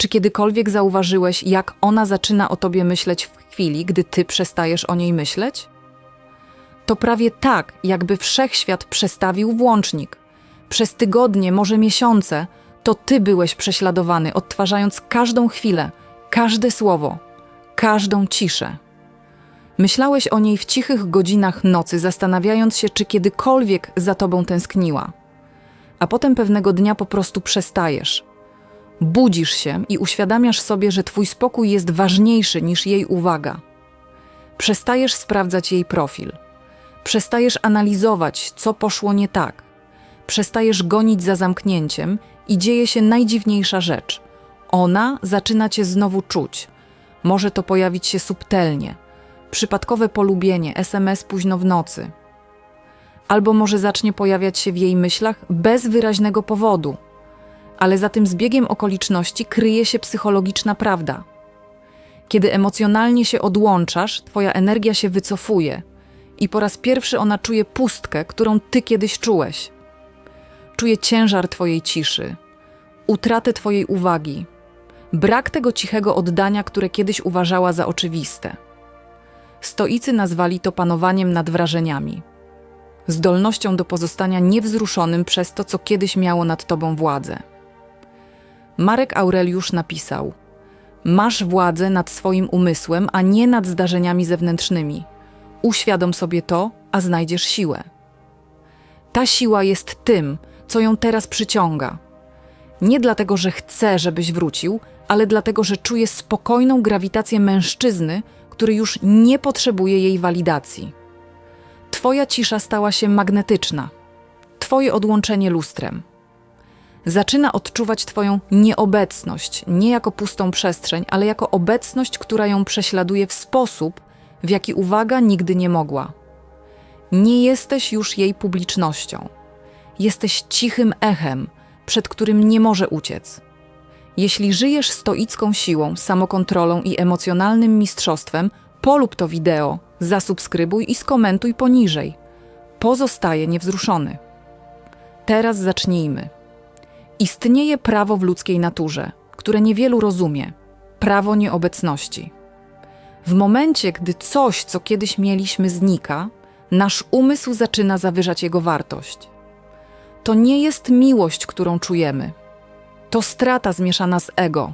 Czy kiedykolwiek zauważyłeś, jak ona zaczyna o tobie myśleć w chwili, gdy ty przestajesz o niej myśleć? To prawie tak, jakby wszechświat przestawił włącznik. Przez tygodnie, może miesiące, to ty byłeś prześladowany, odtwarzając każdą chwilę, każde słowo, każdą ciszę. Myślałeś o niej w cichych godzinach nocy, zastanawiając się, czy kiedykolwiek za tobą tęskniła. A potem pewnego dnia po prostu przestajesz. Budzisz się i uświadamiasz sobie, że twój spokój jest ważniejszy niż jej uwaga. Przestajesz sprawdzać jej profil. Przestajesz analizować, co poszło nie tak. Przestajesz gonić za zamknięciem i dzieje się najdziwniejsza rzecz. Ona zaczyna cię znowu czuć. Może to pojawić się subtelnie. Przypadkowe polubienie, SMS późno w nocy. Albo może zacznie pojawiać się w jej myślach bez wyraźnego powodu. Ale za tym zbiegiem okoliczności kryje się psychologiczna prawda. Kiedy emocjonalnie się odłączasz, twoja energia się wycofuje i po raz pierwszy ona czuje pustkę, którą ty kiedyś czułeś. Czuje ciężar twojej ciszy, utratę twojej uwagi, brak tego cichego oddania, które kiedyś uważała za oczywiste. Stoicy nazwali to panowaniem nad wrażeniami, zdolnością do pozostania niewzruszonym przez to, co kiedyś miało nad tobą władzę. Marek Aureliusz napisał: Masz władzę nad swoim umysłem, a nie nad zdarzeniami zewnętrznymi. Uświadom sobie to, a znajdziesz siłę. Ta siła jest tym, co ją teraz przyciąga. Nie dlatego, że chce, żebyś wrócił, ale dlatego, że czuje spokojną grawitację mężczyzny, który już nie potrzebuje jej walidacji. Twoja cisza stała się magnetyczna, Twoje odłączenie lustrem. Zaczyna odczuwać Twoją nieobecność, nie jako pustą przestrzeń, ale jako obecność, która ją prześladuje w sposób, w jaki uwaga nigdy nie mogła. Nie jesteś już jej publicznością. Jesteś cichym echem, przed którym nie może uciec. Jeśli żyjesz stoicką siłą, samokontrolą i emocjonalnym mistrzostwem, polub to wideo, zasubskrybuj i skomentuj poniżej. Pozostaje niewzruszony. Teraz zacznijmy. Istnieje prawo w ludzkiej naturze, które niewielu rozumie prawo nieobecności. W momencie, gdy coś, co kiedyś mieliśmy, znika, nasz umysł zaczyna zawyżać jego wartość. To nie jest miłość, którą czujemy. To strata zmieszana z ego.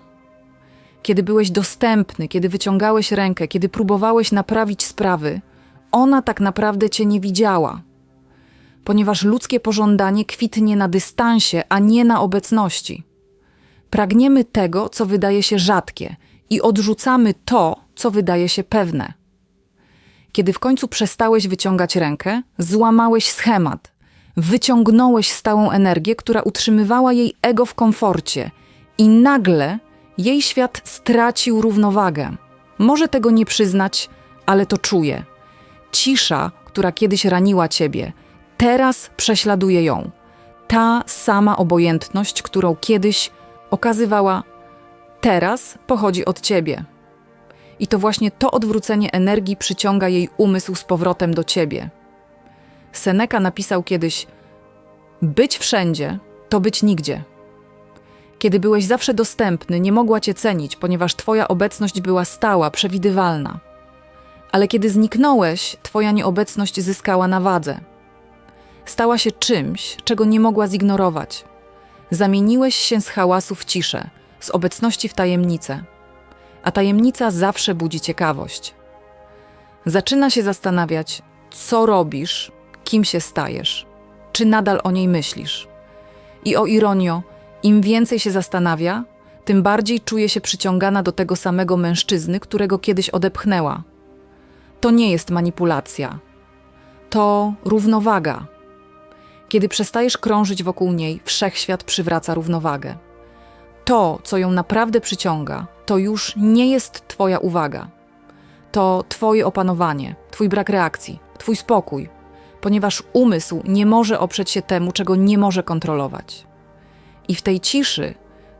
Kiedy byłeś dostępny, kiedy wyciągałeś rękę, kiedy próbowałeś naprawić sprawy, ona tak naprawdę cię nie widziała. Ponieważ ludzkie pożądanie kwitnie na dystansie, a nie na obecności. Pragniemy tego, co wydaje się rzadkie, i odrzucamy to, co wydaje się pewne. Kiedy w końcu przestałeś wyciągać rękę, złamałeś schemat, wyciągnąłeś stałą energię, która utrzymywała jej ego w komforcie, i nagle jej świat stracił równowagę. Może tego nie przyznać, ale to czuje. Cisza, która kiedyś raniła ciebie, teraz prześladuje ją. Ta sama obojętność, którą kiedyś okazywała, teraz pochodzi od ciebie. I to właśnie to odwrócenie energii przyciąga jej umysł z powrotem do ciebie. Seneca napisał kiedyś: Być wszędzie to być nigdzie. Kiedy byłeś zawsze dostępny, nie mogła cię cenić, ponieważ twoja obecność była stała, przewidywalna. Ale kiedy zniknąłeś, twoja nieobecność zyskała na wadze. Stała się czymś, czego nie mogła zignorować. Zamieniłeś się z hałasu w ciszę, z obecności w tajemnicę. A tajemnica zawsze budzi ciekawość. Zaczyna się zastanawiać, co robisz, kim się stajesz, czy nadal o niej myślisz. I o ironio, im więcej się zastanawia, tym bardziej czuje się przyciągana do tego samego mężczyzny, którego kiedyś odepchnęła. To nie jest manipulacja. To równowaga. Kiedy przestajesz krążyć wokół niej, wszechświat przywraca równowagę. To, co ją naprawdę przyciąga, to już nie jest Twoja uwaga. To Twoje opanowanie, Twój brak reakcji, Twój spokój, ponieważ umysł nie może oprzeć się temu, czego nie może kontrolować. I w tej ciszy,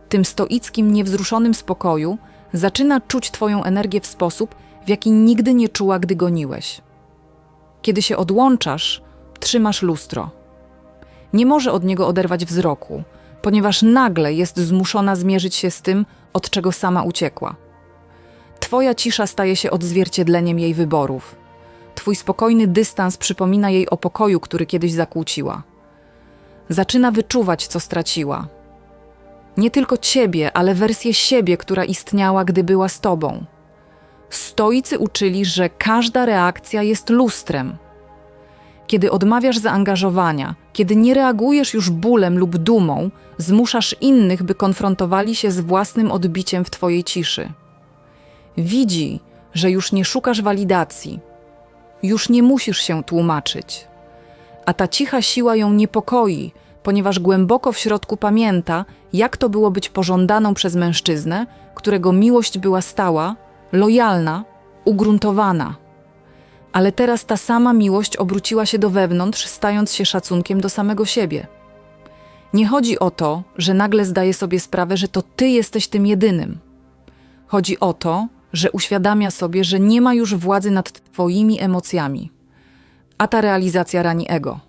tym stoickim, niewzruszonym spokoju, zaczyna czuć Twoją energię w sposób, w jaki nigdy nie czuła, gdy goniłeś. Kiedy się odłączasz, trzymasz lustro. Nie może od niego oderwać wzroku, ponieważ nagle jest zmuszona zmierzyć się z tym, od czego sama uciekła. Twoja cisza staje się odzwierciedleniem jej wyborów. Twój spokojny dystans przypomina jej o pokoju, który kiedyś zakłóciła. Zaczyna wyczuwać, co straciła. Nie tylko ciebie, ale wersję siebie, która istniała, gdy była z tobą. Stoicy uczyli, że każda reakcja jest lustrem. Kiedy odmawiasz zaangażowania, kiedy nie reagujesz już bólem lub dumą, zmuszasz innych, by konfrontowali się z własnym odbiciem w twojej ciszy. Widzi, że już nie szukasz walidacji, już nie musisz się tłumaczyć. A ta cicha siła ją niepokoi, ponieważ głęboko w środku pamięta, jak to było być pożądaną przez mężczyznę, którego miłość była stała, lojalna, ugruntowana. Ale teraz ta sama miłość obróciła się do wewnątrz, stając się szacunkiem do samego siebie. Nie chodzi o to, że nagle zdaje sobie sprawę, że to ty jesteś tym jedynym. Chodzi o to, że uświadamia sobie, że nie ma już władzy nad twoimi emocjami. A ta realizacja rani ego.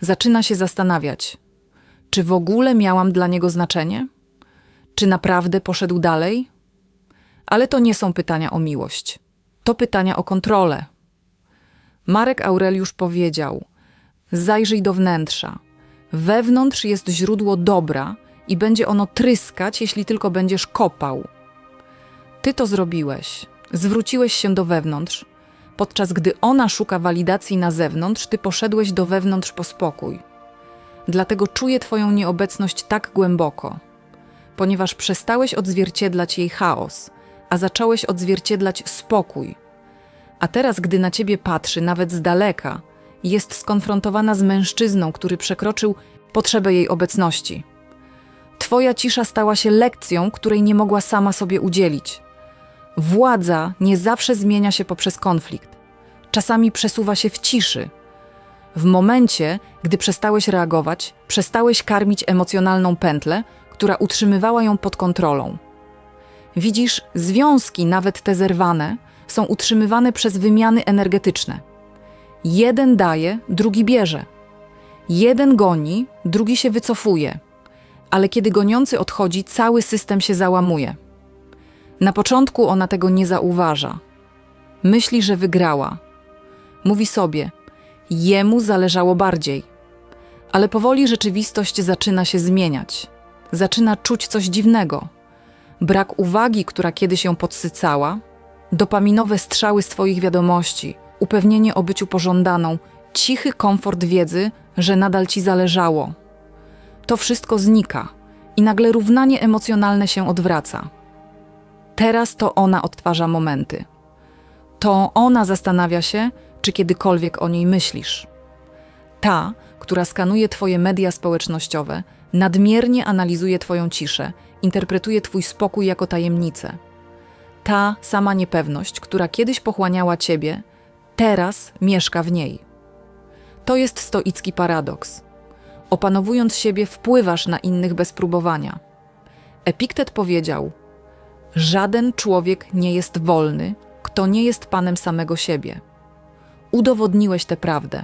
Zaczyna się zastanawiać, czy w ogóle miałam dla niego znaczenie? Czy naprawdę poszedł dalej? Ale to nie są pytania o miłość. To pytania o kontrolę. Marek Aureliusz powiedział: Zajrzyj do wnętrza. Wewnątrz jest źródło dobra i będzie ono tryskać, jeśli tylko będziesz kopał. Ty to zrobiłeś. Zwróciłeś się do wewnątrz. Podczas gdy ona szuka walidacji na zewnątrz, ty poszedłeś do wewnątrz po spokój. Dlatego czuję Twoją nieobecność tak głęboko, ponieważ przestałeś odzwierciedlać jej chaos, a zacząłeś odzwierciedlać spokój. A teraz, gdy na ciebie patrzy, nawet z daleka, jest skonfrontowana z mężczyzną, który przekroczył potrzebę jej obecności. Twoja cisza stała się lekcją, której nie mogła sama sobie udzielić. Władza nie zawsze zmienia się poprzez konflikt. Czasami przesuwa się w ciszy. W momencie, gdy przestałeś reagować, przestałeś karmić emocjonalną pętlę, która utrzymywała ją pod kontrolą. Widzisz, związki, nawet te zerwane, są utrzymywane przez wymiany energetyczne. Jeden daje, drugi bierze. Jeden goni, drugi się wycofuje. Ale kiedy goniący odchodzi, cały system się załamuje. Na początku ona tego nie zauważa. Myśli, że wygrała. Mówi sobie, jemu zależało bardziej. Ale powoli rzeczywistość zaczyna się zmieniać. Zaczyna czuć coś dziwnego. Brak uwagi, która kiedyś ją podsycała, dopaminowe strzały z Twoich wiadomości, upewnienie o byciu pożądaną, cichy komfort wiedzy, że nadal Ci zależało. To wszystko znika i nagle równanie emocjonalne się odwraca. Teraz to ona odtwarza momenty. To ona zastanawia się, czy kiedykolwiek o niej myślisz. Ta, która skanuje Twoje media społecznościowe, nadmiernie analizuje Twoją ciszę, interpretuje Twój spokój jako tajemnicę. Ta sama niepewność, która kiedyś pochłaniała Ciebie, teraz mieszka w niej. To jest stoicki paradoks. Opanowując siebie, wpływasz na innych bez próbowania. Epiktet powiedział: Żaden człowiek nie jest wolny, kto nie jest panem samego siebie. Udowodniłeś tę prawdę.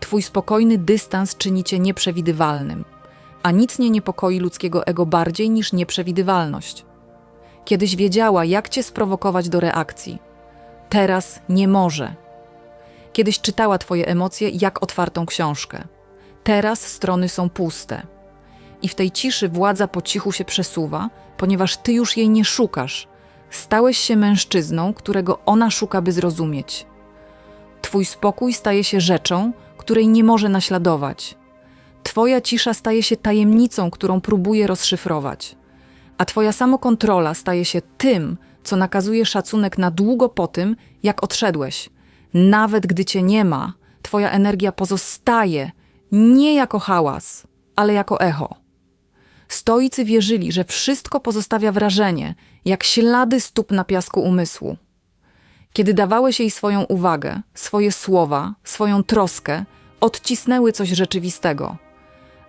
Twój spokojny dystans czyni cię nieprzewidywalnym, a nic nie niepokoi ludzkiego ego bardziej niż nieprzewidywalność. Kiedyś wiedziała, jak cię sprowokować do reakcji. Teraz nie może. Kiedyś czytała twoje emocje jak otwartą książkę. Teraz strony są puste. I w tej ciszy władza po cichu się przesuwa, ponieważ ty już jej nie szukasz. Stałeś się mężczyzną, którego ona szuka, by zrozumieć. Twój spokój staje się rzeczą, której nie może naśladować. Twoja cisza staje się tajemnicą, którą próbuje rozszyfrować. A Twoja samokontrola staje się tym, co nakazuje szacunek na długo po tym, jak odszedłeś. Nawet gdy Cię nie ma, Twoja energia pozostaje nie jako hałas, ale jako echo. Stoicy wierzyli, że wszystko pozostawia wrażenie, jak ślady stóp na piasku umysłu. Kiedy dawałeś jej swoją uwagę, swoje słowa, swoją troskę, odcisnęły coś rzeczywistego.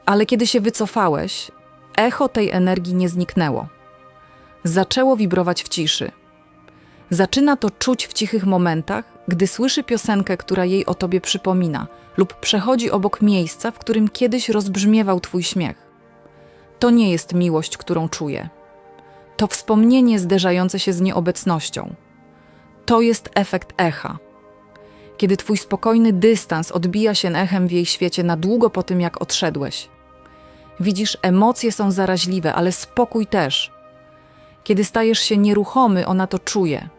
Ale kiedy się wycofałeś, echo tej energii nie zniknęło. Zaczęło wibrować w ciszy. Zaczyna to czuć w cichych momentach, gdy słyszy piosenkę, która jej o tobie przypomina, lub przechodzi obok miejsca, w którym kiedyś rozbrzmiewał twój śmiech. To nie jest miłość, którą czuję. To wspomnienie zderzające się z nieobecnością. To jest efekt echa. Kiedy twój spokojny dystans odbija się echem w jej świecie na długo po tym, jak odszedłeś. Widzisz, emocje są zaraźliwe, ale spokój też. Kiedy stajesz się nieruchomy, ona to czuje.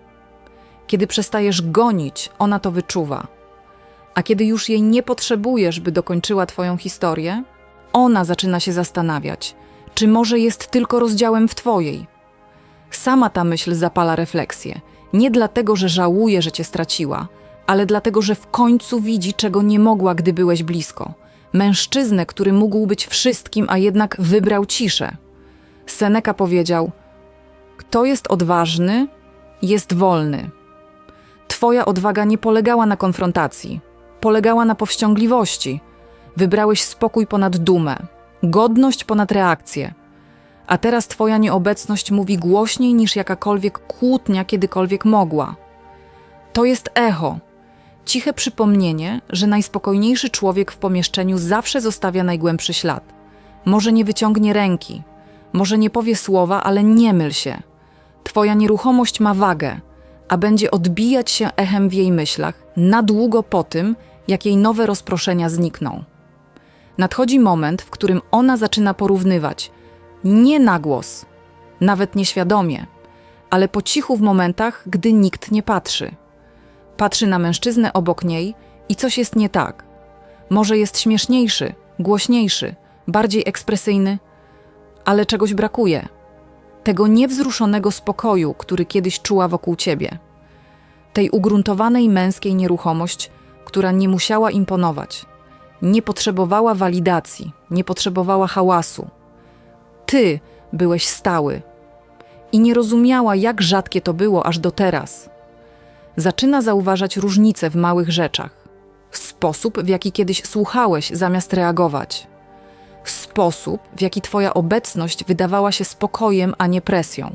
Kiedy przestajesz gonić, ona to wyczuwa. A kiedy już jej nie potrzebujesz, by dokończyła twoją historię, ona zaczyna się zastanawiać, czy może jest tylko rozdziałem w twojej. Sama ta myśl zapala refleksję. Nie dlatego, że żałuje, że cię straciła, ale dlatego, że w końcu widzi, czego nie mogła, gdy byłeś blisko. Mężczyznę, który mógł być wszystkim, a jednak wybrał ciszę. Seneca powiedział: Kto jest odważny, jest wolny. Twoja odwaga nie polegała na konfrontacji, polegała na powściągliwości. Wybrałeś spokój ponad dumę, godność ponad reakcję. A teraz Twoja nieobecność mówi głośniej niż jakakolwiek kłótnia kiedykolwiek mogła. To jest echo, ciche przypomnienie, że najspokojniejszy człowiek w pomieszczeniu zawsze zostawia najgłębszy ślad. Może nie wyciągnie ręki, może nie powie słowa, ale nie myl się. Twoja nieruchomość ma wagę, a będzie odbijać się echem w jej myślach na długo po tym, jak jej nowe rozproszenia znikną. Nadchodzi moment, w którym ona zaczyna porównywać, nie na głos, nawet nieświadomie, ale po cichu w momentach, gdy nikt nie patrzy. Patrzy na mężczyznę obok niej i coś jest nie tak. Może jest śmieszniejszy, głośniejszy, bardziej ekspresyjny, ale czegoś brakuje. Tego niewzruszonego spokoju, który kiedyś czuła wokół ciebie. Tej ugruntowanej męskiej nieruchomość, która nie musiała imponować. Nie potrzebowała walidacji, nie potrzebowała hałasu. Ty byłeś stały i nie rozumiała, jak rzadkie to było aż do teraz zaczyna zauważać różnice w małych rzeczach. Sposób, w jaki kiedyś słuchałeś zamiast reagować. Sposób, w jaki Twoja obecność wydawała się spokojem, a nie presją.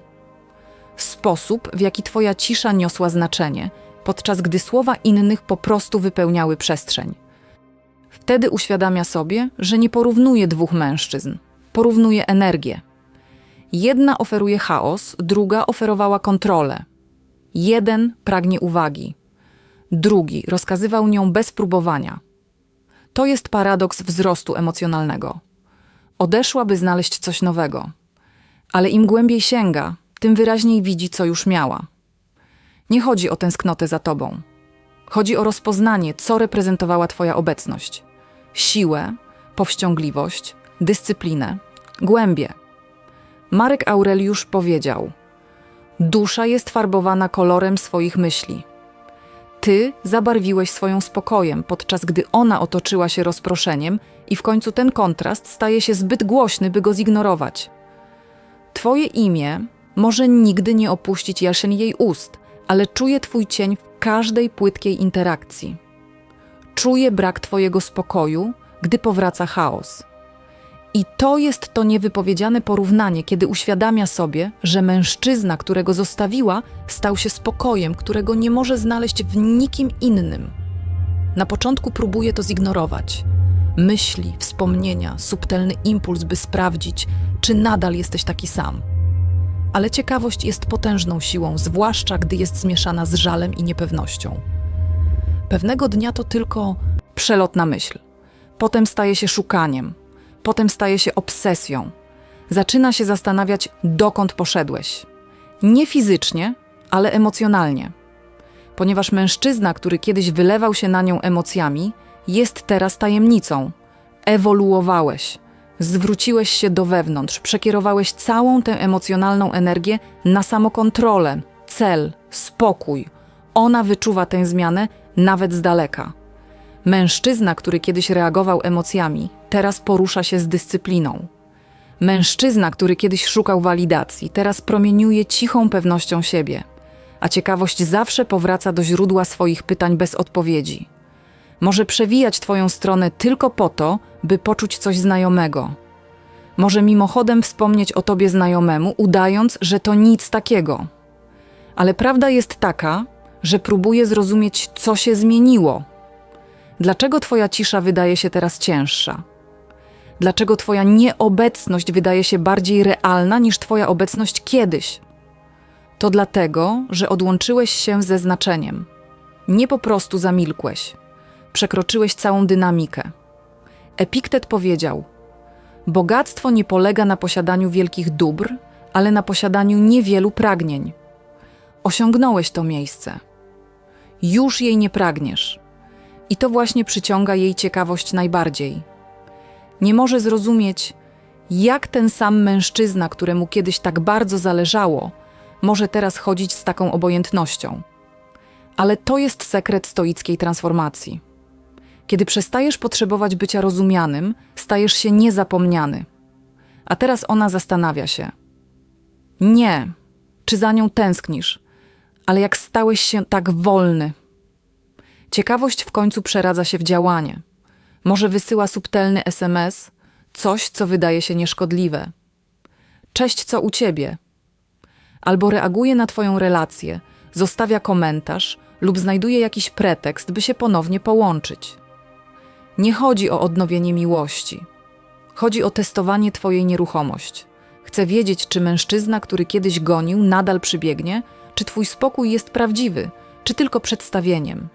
Sposób, w jaki Twoja cisza niosła znaczenie, podczas gdy słowa innych po prostu wypełniały przestrzeń. Wtedy uświadamia sobie, że nie porównuje dwóch mężczyzn, porównuje energię. Jedna oferuje chaos, druga oferowała kontrolę, Jeden pragnie uwagi, drugi rozkazywał nią bez próbowania. To jest paradoks wzrostu emocjonalnego. Odeszła, by znaleźć coś nowego, ale im głębiej sięga, tym wyraźniej widzi, co już miała. Nie chodzi o tęsknotę za tobą. Chodzi o rozpoznanie, co reprezentowała Twoja obecność: siłę, powściągliwość, dyscyplinę, głębię. Marek Aureliusz powiedział: Dusza jest farbowana kolorem swoich myśli. Ty zabarwiłeś swoją spokojem, podczas gdy ona otoczyła się rozproszeniem, i w końcu ten kontrast staje się zbyt głośny, by go zignorować. Twoje imię może nigdy nie opuścić jasień jej ust, ale czuje Twój cień w każdej płytkiej interakcji. Czuje brak Twojego spokoju, gdy powraca chaos. I to jest to niewypowiedziane porównanie, kiedy uświadamia sobie, że mężczyzna, którego zostawiła, stał się spokojem, którego nie może znaleźć w nikim innym. Na początku próbuje to zignorować. Myśli, wspomnienia, subtelny impuls, by sprawdzić, czy nadal jesteś taki sam. Ale ciekawość jest potężną siłą, zwłaszcza gdy jest zmieszana z żalem i niepewnością. Pewnego dnia to tylko przelotna myśl. Potem staje się szukaniem, potem staje się obsesją. Zaczyna się zastanawiać, dokąd poszedłeś. Nie fizycznie, ale emocjonalnie. Ponieważ mężczyzna, który kiedyś wylewał się na nią emocjami, jest teraz tajemnicą. Ewoluowałeś, zwróciłeś się do wewnątrz, przekierowałeś całą tę emocjonalną energię na samokontrolę, cel, spokój. Ona wyczuwa tę zmianę nawet z daleka. Mężczyzna, który kiedyś reagował emocjami, teraz porusza się z dyscypliną. Mężczyzna, który kiedyś szukał walidacji, teraz promieniuje cichą pewnością siebie, a ciekawość zawsze powraca do źródła swoich pytań bez odpowiedzi. Może przewijać Twoją stronę tylko po to, by poczuć coś znajomego. Może mimochodem wspomnieć o Tobie znajomemu, udając, że to nic takiego. Ale prawda jest taka, że próbuje zrozumieć, co się zmieniło. Dlaczego Twoja cisza wydaje się teraz cięższa? Dlaczego Twoja nieobecność wydaje się bardziej realna niż Twoja obecność kiedyś? To dlatego, że odłączyłeś się ze znaczeniem. Nie po prostu zamilkłeś. Przekroczyłeś całą dynamikę. Epiktet powiedział: Bogactwo nie polega na posiadaniu wielkich dóbr, ale na posiadaniu niewielu pragnień. Osiągnąłeś to miejsce. Już jej nie pragniesz. I to właśnie przyciąga jej ciekawość najbardziej. Nie może zrozumieć, jak ten sam mężczyzna, któremu kiedyś tak bardzo zależało, może teraz chodzić z taką obojętnością. Ale to jest sekret stoickiej transformacji. Kiedy przestajesz potrzebować bycia rozumianym, stajesz się niezapomniany. A teraz ona zastanawia się. Nie, czy za nią tęsknisz, ale jak stałeś się tak wolny. Ciekawość w końcu przeradza się w działanie. Może wysyła subtelny SMS, coś, co wydaje się nieszkodliwe. Cześć, co u ciebie? Albo reaguje na twoją relację, zostawia komentarz lub znajduje jakiś pretekst, by się ponownie połączyć. Nie chodzi o odnowienie miłości. Chodzi o testowanie twojej nieruchomość. Chcę wiedzieć, czy mężczyzna, który kiedyś gonił, nadal przybiegnie, czy twój spokój jest prawdziwy, czy tylko przedstawieniem.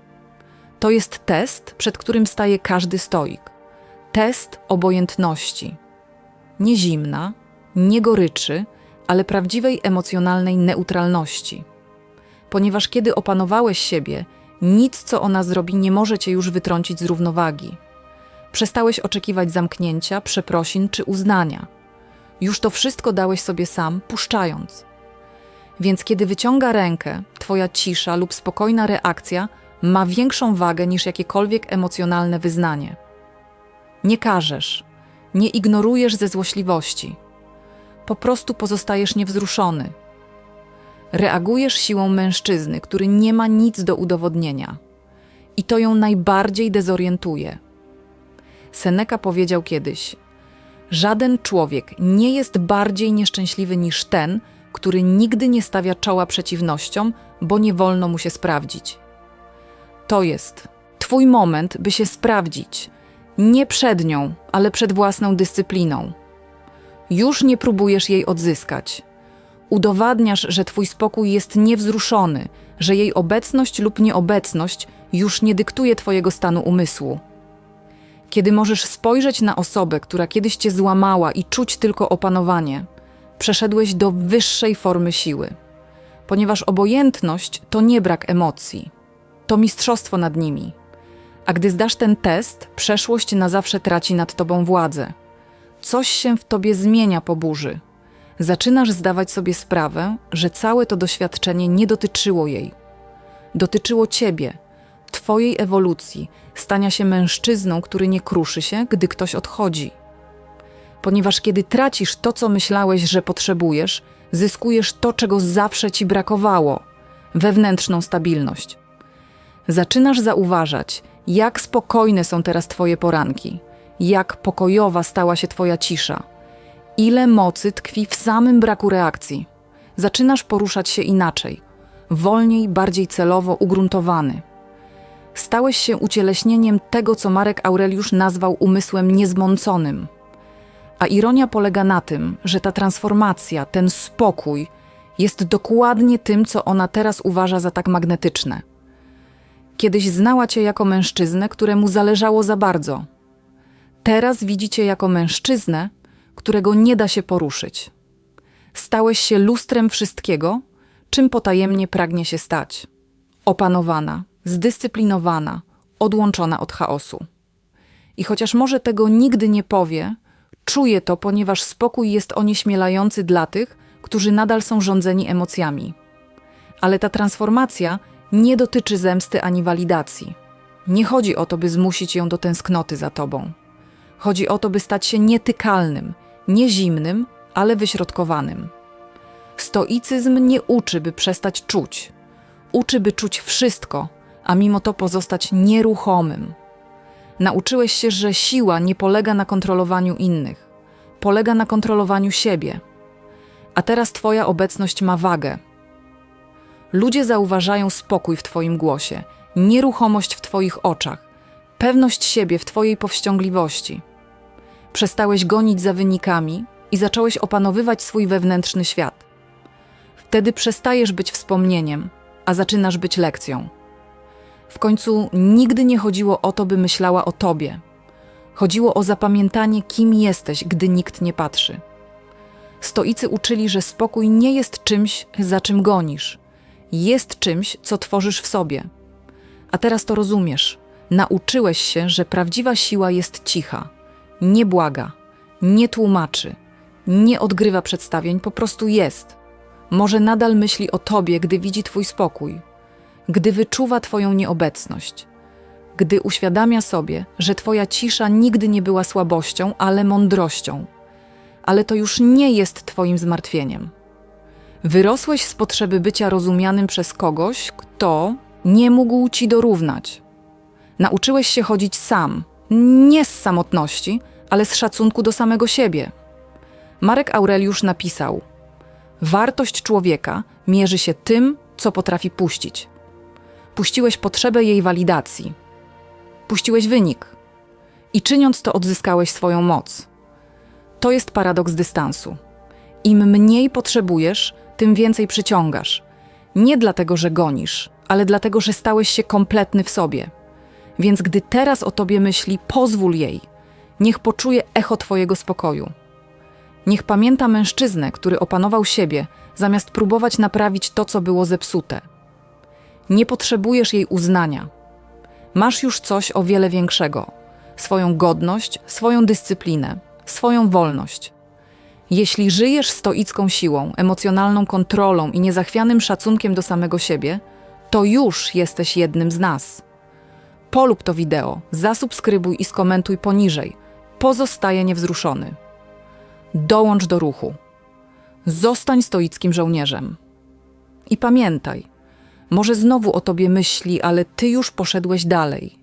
To jest test, przed którym staje każdy stoik. Test obojętności. Nie zimna, nie goryczy, ale prawdziwej emocjonalnej neutralności. Ponieważ kiedy opanowałeś siebie, nic, co ona zrobi, nie może cię już wytrącić z równowagi. Przestałeś oczekiwać zamknięcia, przeprosin czy uznania. Już to wszystko dałeś sobie sam, puszczając. Więc kiedy wyciąga rękę, twoja cisza lub spokojna reakcja ma większą wagę niż jakiekolwiek emocjonalne wyznanie. Nie każesz, nie ignorujesz ze złośliwości. Po prostu pozostajesz niewzruszony. Reagujesz siłą mężczyzny, który nie ma nic do udowodnienia. I to ją najbardziej dezorientuje. Seneca powiedział kiedyś: Żaden człowiek nie jest bardziej nieszczęśliwy niż ten, który nigdy nie stawia czoła przeciwnościom, bo nie wolno mu się sprawdzić. To jest Twój moment, by się sprawdzić. Nie przed nią, ale przed własną dyscypliną. Już nie próbujesz jej odzyskać. Udowadniasz, że Twój spokój jest niewzruszony, że jej obecność lub nieobecność już nie dyktuje Twojego stanu umysłu. Kiedy możesz spojrzeć na osobę, która kiedyś Cię złamała i czuć tylko opanowanie, przeszedłeś do wyższej formy siły. Ponieważ obojętność to nie brak emocji to mistrzostwo nad nimi. A gdy zdasz ten test, przeszłość na zawsze traci nad tobą władzę. Coś się w tobie zmienia po burzy. Zaczynasz zdawać sobie sprawę, że całe to doświadczenie nie dotyczyło jej. Dotyczyło ciebie, twojej ewolucji, stania się mężczyzną, który nie kruszy się, gdy ktoś odchodzi. Ponieważ kiedy tracisz to, co myślałeś, że potrzebujesz, zyskujesz to, czego zawsze ci brakowało wewnętrzną stabilność zaczynasz zauważać, jak spokojne są teraz Twoje poranki, jak pokojowa stała się Twoja cisza, ile mocy tkwi w samym braku reakcji. Zaczynasz poruszać się inaczej, wolniej, bardziej celowo, ugruntowany. Stałeś się ucieleśnieniem tego, co Marek Aureliusz nazwał umysłem niezmąconym. A ironia polega na tym, że ta transformacja, ten spokój, jest dokładnie tym, co ona teraz uważa za tak magnetyczne. Kiedyś znała cię jako mężczyznę, któremu zależało za bardzo. Teraz widzi cię jako mężczyznę, którego nie da się poruszyć. Stałeś się lustrem wszystkiego, czym potajemnie pragnie się stać. Opanowana, zdyscyplinowana, odłączona od chaosu. I chociaż może tego nigdy nie powie, czuje to, ponieważ spokój jest onieśmielający dla tych, którzy nadal są rządzeni emocjami. Ale ta transformacja nie dotyczy zemsty ani walidacji. Nie chodzi o to, by zmusić ją do tęsknoty za tobą. Chodzi o to, by stać się nietykalnym, nie zimnym, ale wyśrodkowanym. Stoicyzm nie uczy, by przestać czuć. Uczy, by czuć wszystko, a mimo to pozostać nieruchomym. Nauczyłeś się, że siła nie polega na kontrolowaniu innych, polega na kontrolowaniu siebie. A teraz Twoja obecność ma wagę, Ludzie zauważają spokój w Twoim głosie, nieruchomość w Twoich oczach, pewność siebie w Twojej powściągliwości. Przestałeś gonić za wynikami i zacząłeś opanowywać swój wewnętrzny świat. Wtedy przestajesz być wspomnieniem, a zaczynasz być lekcją. W końcu nigdy nie chodziło o to, by myślała o tobie. Chodziło o zapamiętanie, kim jesteś, gdy nikt nie patrzy. Stoicy uczyli, że spokój nie jest czymś, za czym gonisz. Jest czymś, co tworzysz w sobie. A teraz to rozumiesz. Nauczyłeś się, że prawdziwa siła jest cicha, nie błaga, nie tłumaczy, nie odgrywa przedstawień, po prostu jest. Może nadal myśli o tobie, gdy widzi twój spokój, gdy wyczuwa twoją nieobecność, gdy uświadamia sobie, że twoja cisza nigdy nie była słabością, ale mądrością. Ale to już nie jest twoim zmartwieniem. Wyrosłeś z potrzeby bycia rozumianym przez kogoś, kto nie mógł ci dorównać. Nauczyłeś się chodzić sam, nie z samotności, ale z szacunku do samego siebie. Marek Aureliusz napisał: Wartość człowieka mierzy się tym, co potrafi puścić. Puściłeś potrzebę jej walidacji. Puściłeś wynik. I czyniąc to, odzyskałeś swoją moc. To jest paradoks dystansu. Im mniej potrzebujesz, tym więcej przyciągasz. Nie dlatego, że gonisz, ale dlatego, że stałeś się kompletny w sobie. Więc gdy teraz o tobie myśli, pozwól jej. Niech poczuje echo twojego spokoju. Niech pamięta mężczyznę, który opanował siebie, zamiast próbować naprawić to, co było zepsute. Nie potrzebujesz jej uznania. Masz już coś o wiele większego swoją godność, swoją dyscyplinę, swoją wolność. Jeśli żyjesz stoicką siłą, emocjonalną kontrolą i niezachwianym szacunkiem do samego siebie, to już jesteś jednym z nas. Polub to wideo, zasubskrybuj i skomentuj poniżej. Pozostaje niewzruszony. Dołącz do ruchu. Zostań stoickim żołnierzem. I pamiętaj, może znowu o tobie myśli, ale ty już poszedłeś dalej.